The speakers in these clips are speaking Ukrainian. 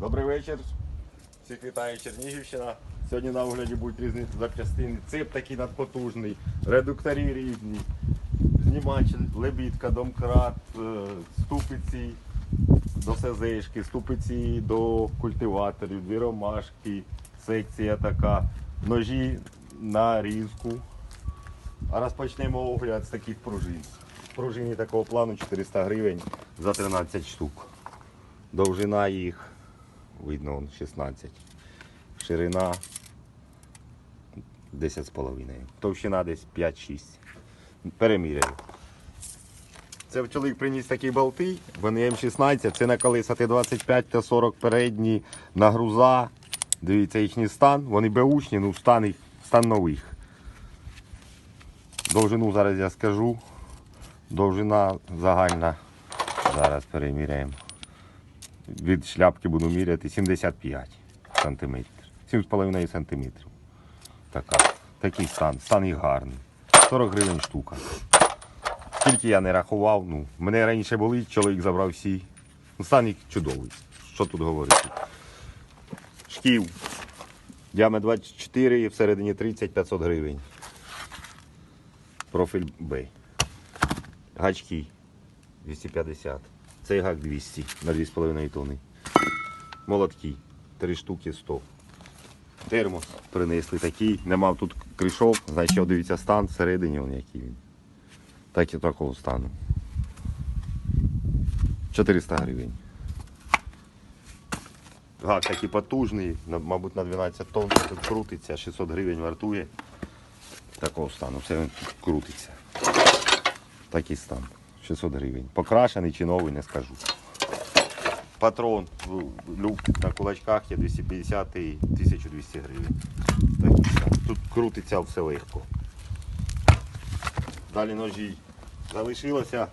Добрий вечір. Всіх вітає Чернігівщина. Сьогодні на огляді будуть різні запчастини. Цеп такий надпотужний, редукторі різні, знімач, лебідка, домкрат, е, ступиці до СЗшки, ступиці до культиваторів, дві ромашки, секція така, ножі на різку. А розпочнемо огляд з таких пружин. Пружини такого плану 400 гривень за 13 штук. Довжина їх видно вон, 16. Ширина 10,5. Товщина десь 5-6. Переміряю. Це чоловік приніс такі болти, вони М16, це на колеса Т25 Т40 передні, на груза. Дивіться їхній стан. Вони беушні, ну стан, їх, стан нових. Довжину зараз я скажу. Довжина загальна. Зараз переміряємо. Від шляпки буду міряти 75 сантиметрів. 7,5 сантиметрів. Така. Такий стан. Стан їх гарний. 40 гривень штука. Скільки я не рахував, ну, мене раніше були, чоловік забрав всі. Ну, стан їх чудовий. Що тут говорити? Шків. Діаметр 24 і всередині 30-500 гривень. Профіль Б. Гачки 250. Цей гак 200 на 2,5 тонни. Молотки 3 штуки 100. Термос принесли такий. Не мав тут кришов, значить дивіться стан всередині он який він. Так і такого стану. 400 гривень. Гак такий потужний, мабуть, на 12 тонн тут крутиться, 600 гривень вартує. Такого стану, все він крутиться. Такий стан. 600 гривень. Покрашений чи новий, не скажу. Патрон люк на кулачках є 250 і 1200 гривень. Тут крутиться все легко. Далі ножі. Залишилося,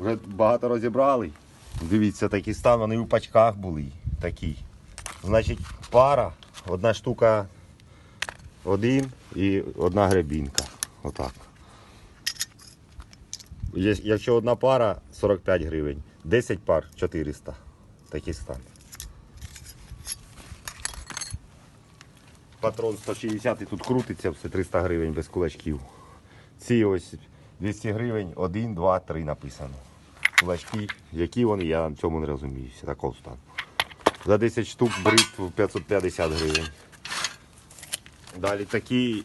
вже багато розібрали. Дивіться, такий стан, вони у пачках були. Такі. Значить, пара, одна штука один і одна гребінка. Отак. Якщо одна пара 45 гривень, 10 пар 400. Такий стан. Патрон 160 і тут крутиться все 300 гривень без кулачків. Ці ось 200 гривень, 1, 2, 3 написано. Кулачки, які вони, я в цьому не розуміюся. Такого стану. За 10 штук бритв 550 гривень. Далі такі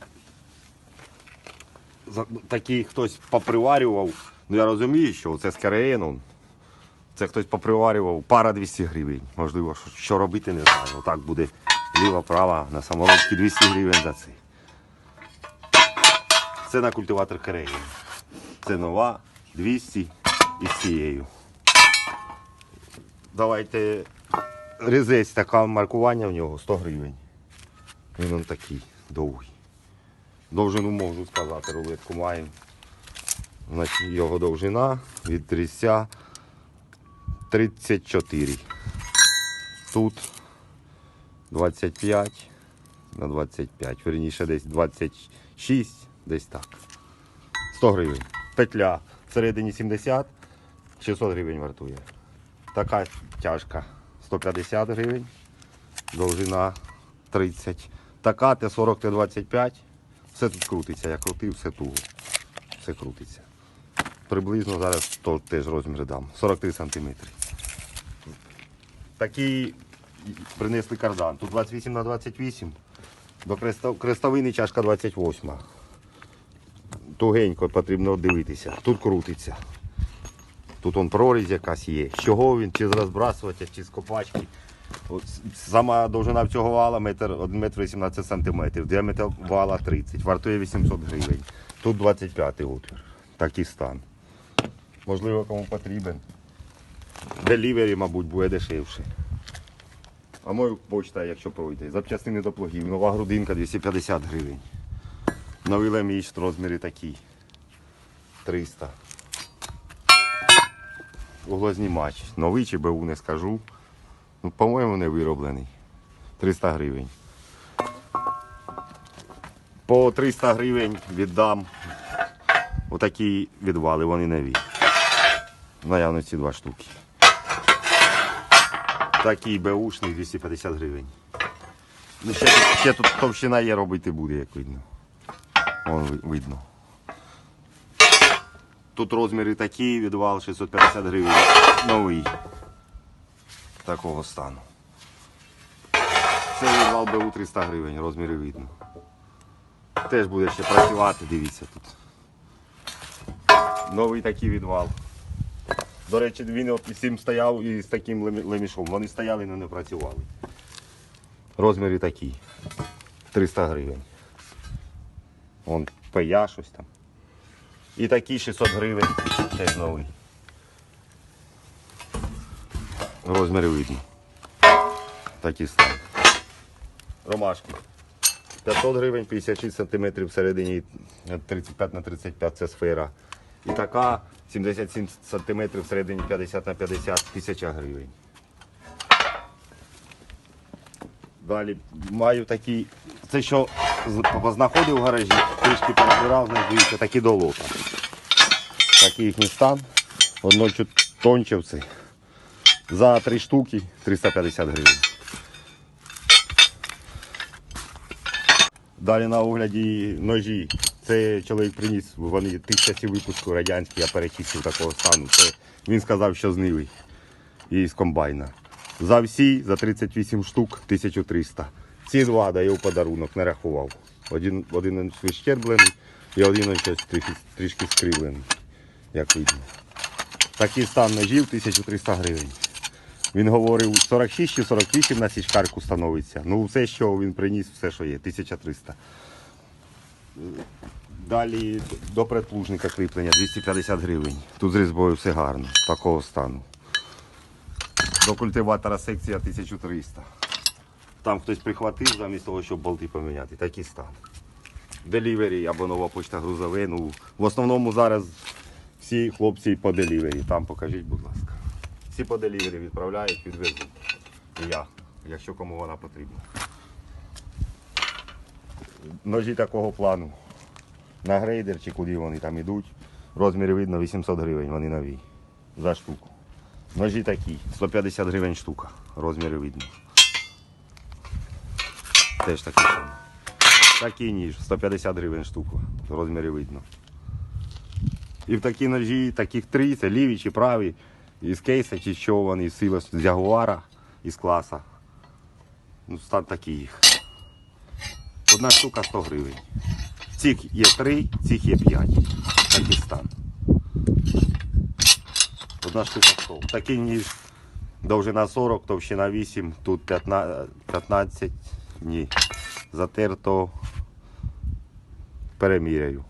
такий хтось поприварював. Ну я розумію, що це з КРН. Це хтось поприварював пара 200 гривень. Можливо, що, робити, не знаю. Ну, так буде ліва, права на саморобці 200 гривень за це. Це на культиватор КРН. Це нова 200 із цією. Давайте резець, таке маркування в нього 100 гривень. Він он такий довгий. Довжину можу сказати, рулетку маємо. Його довжина від трісця 34. Тут 25 на 25. Верніше десь 26, десь так. 100 гривень. Петля всередині 70, 600 гривень вартує. Така тяжка 150 гривень, довжина 30. Така Т40, Т25. Все тут крутиться, я крутив, все туго. Все крутиться. Приблизно зараз то теж розмір дам. 43 сантиметри. Такий принесли кардан. Тут 28 на 28. До крестовини чашка 28. Тугенько потрібно дивитися. Тут крутиться. Тут он прорізь якась є. З чого він, чи з розбрасувача, чи з копачки. Сама довжина цього вала метр, 1 метр 18 сантиметрів, діаметр вала 30, вартує 800 гривень. Тут 25 отвір. Такий стан. Можливо, кому потрібен. Делівері, мабуть, буде дешевше. А мою почта, якщо пройде. Запчастини до плугів. Нова грудинка 250 гривень. Новий леміш розміри такі. 300. Углознімач. Новий чи БУ не скажу. Ну, по-моєму, не вироблений. 300 гривень. По 300 гривень віддам. Отакі відвали, вони нові. В Наявності два штуки. Такий беушний 250 гривень. Ну, ще, тут, ще тут товщина є, робити буде, як видно. Вон видно. Тут розміри такі, відвал 650 гривень. Новий. Такого стану. Це відвал БУ 300 гривень, розміри видно. Теж буде ще працювати, дивіться тут. Новий такий відвал. До речі, він от із цим стояв і з таким лемішом. Вони стояли, але не працювали. Розміри такі. 300 гривень. Вон ПЯ щось там. І такий 600 гривень. Теж новий. Розміри видно. Такі стан. Ромашки. 500 гривень, 56 см всередині 35 на 35 це сфера. І така 77 см всередині 50 на 50 тисяча гривень. Далі маю такі, це що знаходив в гаражі, трішки перебирав, дивіться, такі долота. Такий їхній стан. Одно чуть тонче. За три штуки 350 гривень. Далі на огляді ножі. Це чоловік приніс, вони часів випуску радянські, я перечистив такого стану. Це він сказав, що знилий. І з комбайна. За всі, за 38 штук, 1300. Ці два даю в подарунок, не рахував. Один, один вищерблений і один трішки, трішки скривлений, як видно. Такий стан ножів 1300 гривень. Він говорив 46 чи 48 на січкарку становиться. Ну, все, що він приніс, все, що є, 1300. Далі до предплужника кріплення 250 гривень. Тут з різьбою все гарно, такого стану. До культиватора секція 1300. Там хтось прихватив замість того, щоб болти поміняти. Такий стан. Делівері або нова почта грузове. Ну, в основному зараз всі хлопці по делівері. Там покажіть, будь ласка. Всі по делівері відправляють, відвезуть. І я, якщо кому вона потрібна. Ножі такого плану. На грейдер чи куди вони там йдуть. Розміри видно 800 гривень, вони нові. За штуку. Ножі такі, 150 гривень штука. Розміри видно. Теж такий самий. Такий ніж, 150 гривень штука. Розміри видно. І в такі ножі, таких три, це ліві чи праві, із кейса чи що вони, з сила з Ягуара, із класа. Ну, стан такий їх. Одна штука 100 гривень. Цих є три, цих є п'ять. Такий стан. Одна штука 100. Такий ніж довжина 40, товщина 8, тут 15, 15 ні. Затерто переміряю.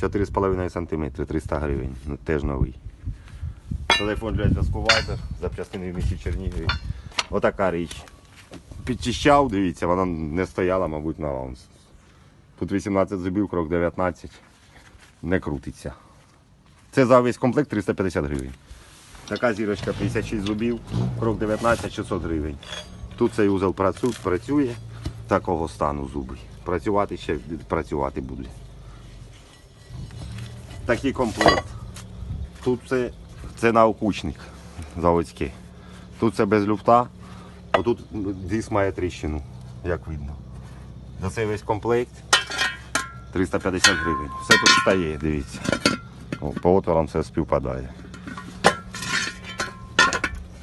4,5 см, 300 гривень. Ну, теж новий. Телефон для зв'язку Viber, запчастини в місті Чернігові. Отака річ. Підчищав, дивіться, вона не стояла, мабуть, на аунс. Тут 18 зубів, крок 19. Не крутиться. Це за весь комплект 350 гривень. Така зірочка 56 зубів, крок 19 600 гривень. Тут цей узел працює такого стану зуби. Працювати ще працювати буде. Такий комплект. Тут це, це наукучник заводський. Тут це без люфта, а тут диск має тріщину, як видно. За цей весь комплект 350 гривень. Все тут стає, дивіться. По отворам все співпадає.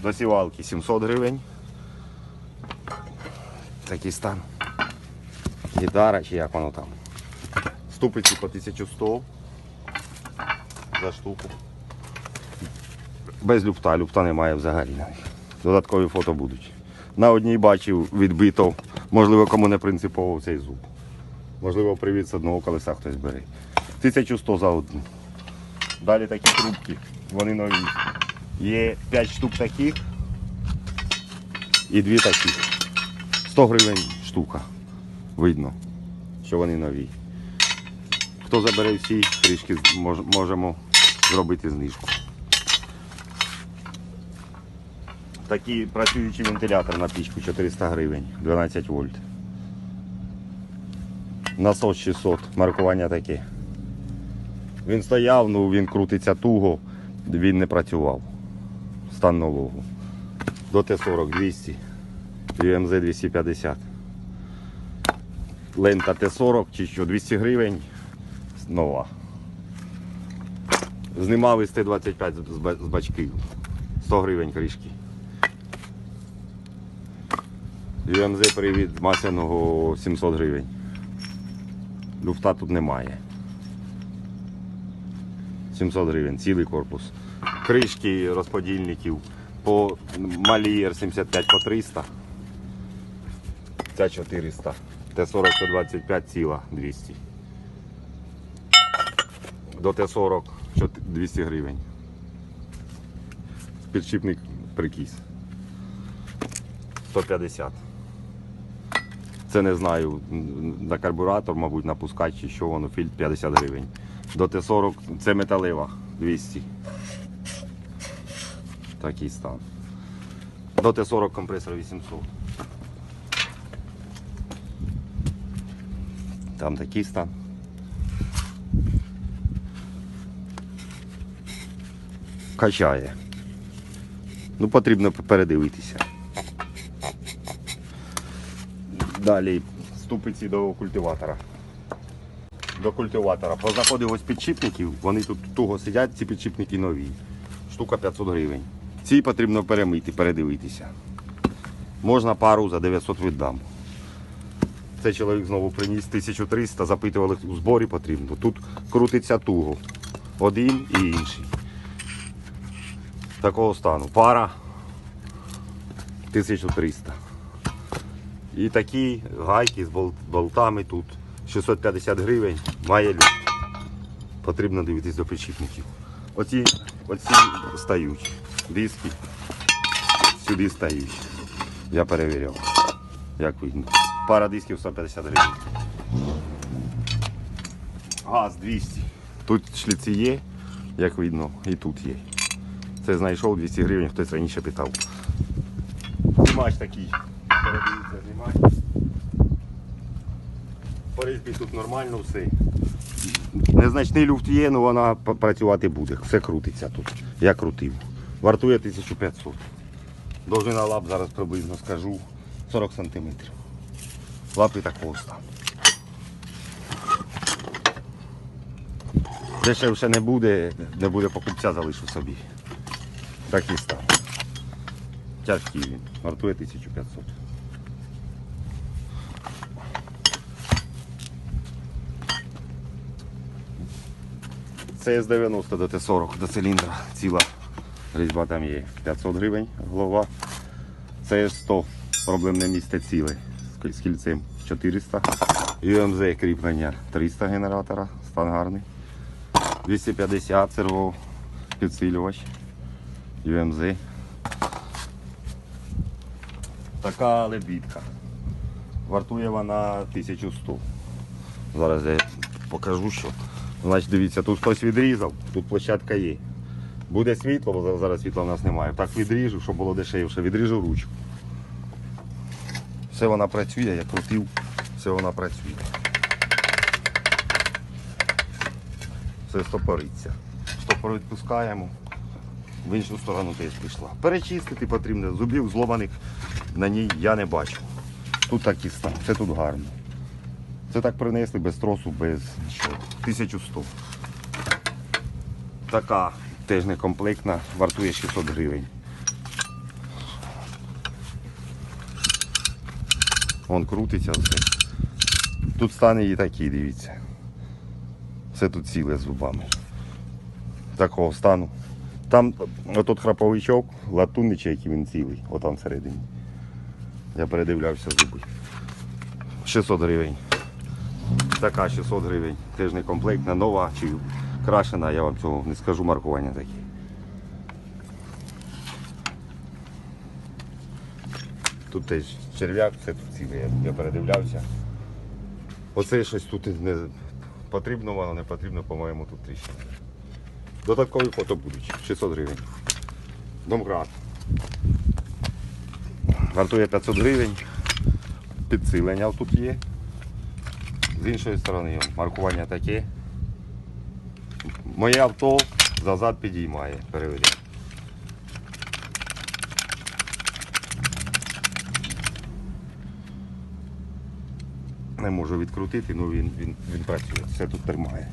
До сівалки 700 гривень. Такий стан. Гітара чи як воно там. Ступиці по 1100 за штуку. Без люфта, люфта немає взагалі. Додаткові фото будуть. На одній бачив відбито, можливо, кому не принципово цей зуб. Можливо, привід з одного колеса хтось бере. 1100 за одну. Далі такі трубки, вони нові. Є 5 штук таких і 2 таких. 100 гривень штука. Видно, що вони нові. Хто забере всі, трішки можемо зробити знижку. Такий працюючий вентилятор на пічку 400 гривень, 12 вольт. Насос 600, маркування таке. Він стояв, ну він крутиться туго, він не працював. Стан нового. До Т40 200. UMZ 250. Лента Т40 чи що 200 гривень. Нова. Знімали з Т25 з ба- з бачків. 100 гривень кришки. UMZ привід масляного 700 гривень. Люфта тут немає. 700 гривень, цілий корпус. Кришки розподільників по малій R75 по 300. Ця 400. Т40 125 ціла 200. До Т40 200 гривень. Підшипник прикіс. 150. Це не знаю, на карбюратор, мабуть, напускати чи що воно, фільтр 50 гривень. До Т40 це металева 200. Такий стан. До Т40 компресор 800. Там такий стан. Качає. Ну, потрібно передивитися. Далі ступиці до культиватора. До культиватора. Познаходив ось підшипників, вони тут туго сидять, ці підшипники нові. Штука 500 гривень. Ці потрібно перемити, передивитися. Можна пару за 900 віддам. Це чоловік знову приніс 1300, запитували, у зборі потрібно. Тут крутиться туго. Один і інший. Такого стану. Пара 1300. І такі гайки з болтами тут 650 гривень має люк. Потрібно дивитись до підшипників. Оці, оці стають. Диски сюди стають. Я перевіряв. Як видно. Пара дисків 150 гривень. Газ 200. Тут шліці є, як видно, і тут є. Це знайшов 200 гривень, хтось раніше питав. Знімач такий. Передивіться, знімач. По тут нормально все. Незначний люфт є, але вона працювати буде. Все крутиться тут. Я крутив. Вартує 1500. Довжина лап зараз приблизно скажу 40 см. Лапи такого стану. Дешевше не буде, не буде покупця, залишу собі. Такий стан. Тяжкий він. Вартує 1500. Це з 90 до Т40 до циліндра. Ціла різьба там є. 500 гривень голова. Це 100 проблемне місце ціле з кільцем 400. UMZ кріплення 300 генератора, стан гарний. 250 серво підсилювач. UMZ. Така лебідка. Вартує вона 1100. Зараз я покажу, що. Значить, дивіться, тут хтось відрізав, тут площадка є. Буде світло, бо зараз світла в нас немає. Так відріжу, щоб було дешевше. Відріжу ручку. Все вона працює, я крутив, все вона працює. Все стопориться. Стопор відпускаємо. В іншу сторону теж пішла. Перечистити потрібно. Зубів зломаних на ній я не бачу. Тут такі стан, це тут гарно. Це так принесли без тросу, без нічого. 1100. Така теж некомплектна, вартує 600 гривень. Вон крутиться все. Тут стани і такі, дивіться. Все тут ціле з зубами. Такого стану. Там отут храповичок, латунний чи який він цілий, отам всередині. Я передивлявся зуби. 600 гривень. Така 600 гривень. Теж не комплектна, нова чи крашена, я вам цього не скажу маркування таке. Тут теж черв'як, все тут ціле, я, я передивлявся. Оце щось тут не потрібно, воно не потрібно, по-моєму, тут тріщина. Додаткові фото будуть. 600 гривень. Домкрат. Вартує 500 гривень. Підсилення тут є з іншої сторони маркування таке. Моє авто зазад підіймає, перевіряє. Не можу відкрутити, але він він, він працює, все тут тримає.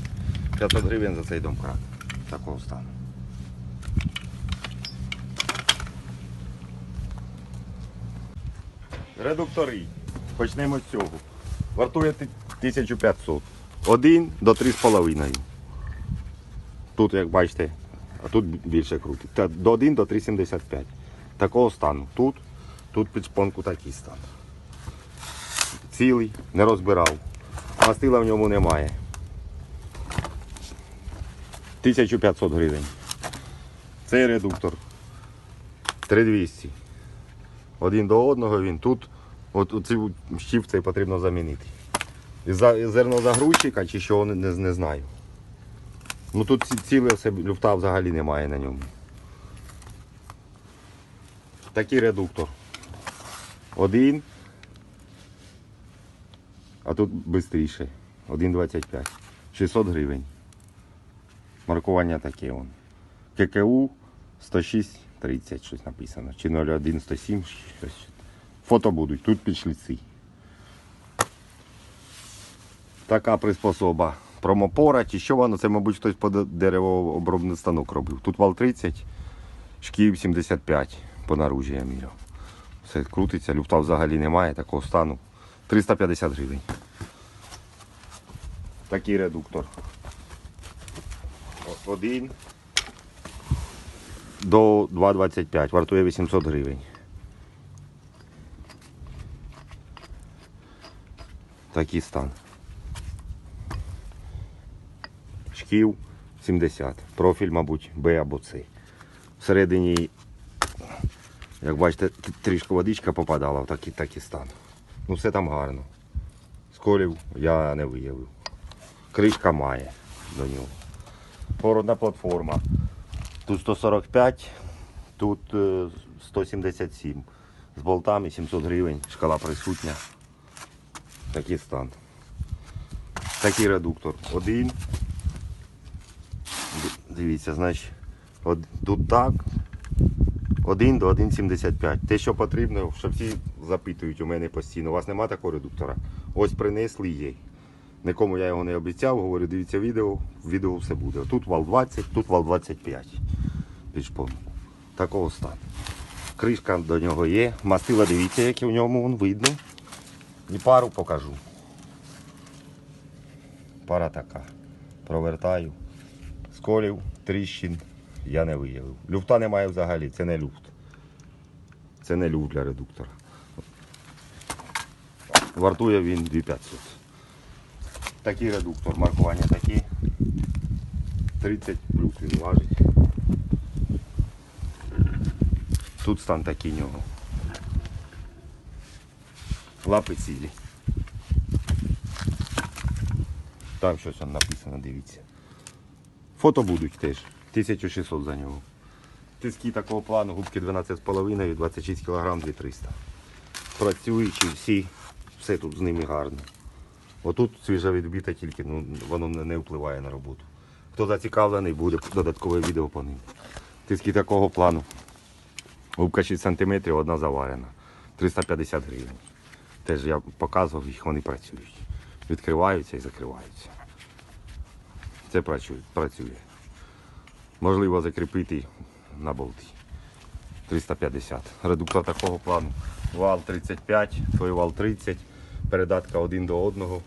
500 гривень за цей домкрат такого стану. Редуктори. Почнемо з цього. Вартує 1500. Один до 3,5. Тут, як бачите, а тут більше крутить. До 1 до 3,75. Такого стану. Тут, тут під шпонку такий стан. Цілий, не розбирав. Мастила в ньому немає. 1500 гривень. Цей редуктор 3200. Один до одного він тут. От оцей щіп цей потрібно замінити. За- зернозагрузчика чи що не, не, знаю. Ну тут ці- ціле люфта взагалі немає на ньому. Такий редуктор. Один. А тут швидше. 1,25. 600 гривень. Маркування таке вон. ККУ 106.30 щось написано. Чи 01 107 щось. Фото будуть, тут під шліці. Така приспособа. Промопора, чи що воно, це, мабуть, хтось по деревообробний станок робив. Тут вал 30, шків 75 по наружі я міряв. Все крутиться, люфта взагалі немає, такого стану. 350 гривень. Такий редуктор. Один до 2,25, вартує 800 гривень. Такий стан. Шків 70. Профіль, мабуть, Б або С. Всередині, як бачите, трішки водичка попадала в такий, такий стан. Ну все там гарно. Сколів я не виявив. Кришка має до нього. Породна платформа. Тут 145, тут е, 177. З болтами 700 гривень, шкала присутня. Такий стан. Такий редуктор. Один. Дивіться, значить, тут так. 1 до 1,75. Те, що потрібно, що всі запитують у мене постійно. У вас нема такого редуктора? Ось принесли є. Нікому я його не обіцяв, говорю, дивіться відео, відео все буде. Тут вал 20, тут вал 25. Під шпонку. Такого стану. Кришка до нього є. Мастила, дивіться, яке в ньому вон видно. І пару покажу. Пара така. Провертаю. Сколів, тріщин я не виявив. Люфта немає взагалі, це не люфт. Це не люфт для редуктора. Вартує він 2500. Такий редуктор, маркування такі. 30 плюс він важить. Тут стан такий нього. Лапи цілі. Там щось написано, дивіться. Фото будуть теж. 1600 за нього. Тиски такого плану, губки 12,5, і 26 кг 2300. Працюючі всі, все тут з ними гарно. Отут свіжа відбита тільки, ну, воно не впливає на роботу. Хто зацікавлений, буде додаткове відео по ним. Тиски такого плану. Губка 6 см, одна заварена. 350 гривень. Теж я показував їх, вони працюють. Відкриваються і закриваються. Це працює. Можливо закріпити на болти. 350. Редуктор такого плану. Вал 35, той вал 30, передатка один до одного.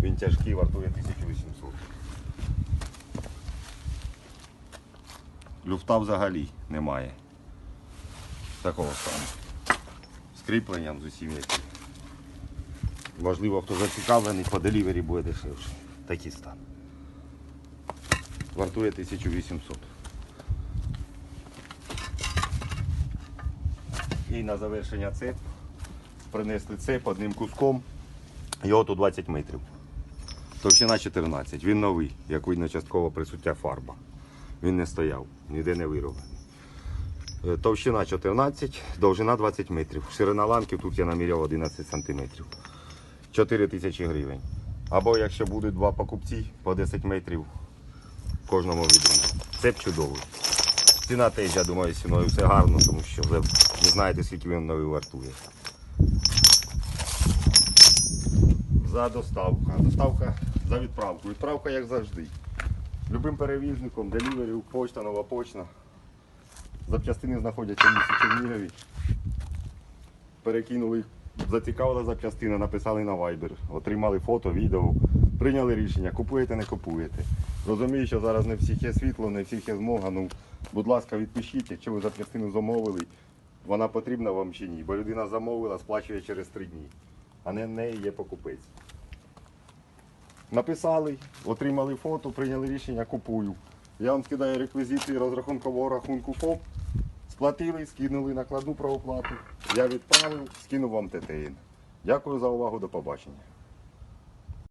Він тяжкий, вартує 1800. Люфта взагалі немає. Такого стану. З з усім яким. Можливо, хто зацікавлений, по делівері буде дешевше. Такий стан. Вартує 1800. І на завершення цеп принесли цеп одним куском. Його тут 20 метрів. Товщина 14. Він новий, як видно, частково присуття фарба. Він не стояв, ніде не вироблений. Е, Товщина 14, довжина 20 метрів. Ширина ланків тут я наміряв 11 сантиметрів. 4 тисячі гривень. Або якщо будуть два покупці по 10 метрів кожному відомо. Цеп чудовий. Ціна теж, я думаю, ціною все гарно, тому що ви не знаєте, скільки він новий вартує. за доставку. Доставка за відправку. Відправка як завжди. Любим перевізником, деліверів, почта, нова почта. Запчастини знаходяться в місті Чернігові. Перекинули зацікавила запчастина, написали на Viber, отримали фото, відео, прийняли рішення, купуєте, не купуєте. Розумію, що зараз не всіх є світло, не всіх є змога. Ну, будь ласка, відпишіть, якщо ви запчастину замовили, вона потрібна вам чи ні. Бо людина замовила, сплачує через три дні, а не неї є покупець. Написали, отримали фото, прийняли рішення, купую. Я вам скидаю реквізити розрахункового рахунку ФОП. Сплатили, скинули накладну правоплату. Я відправив, скинув вам ТТН. Дякую за увагу, до побачення.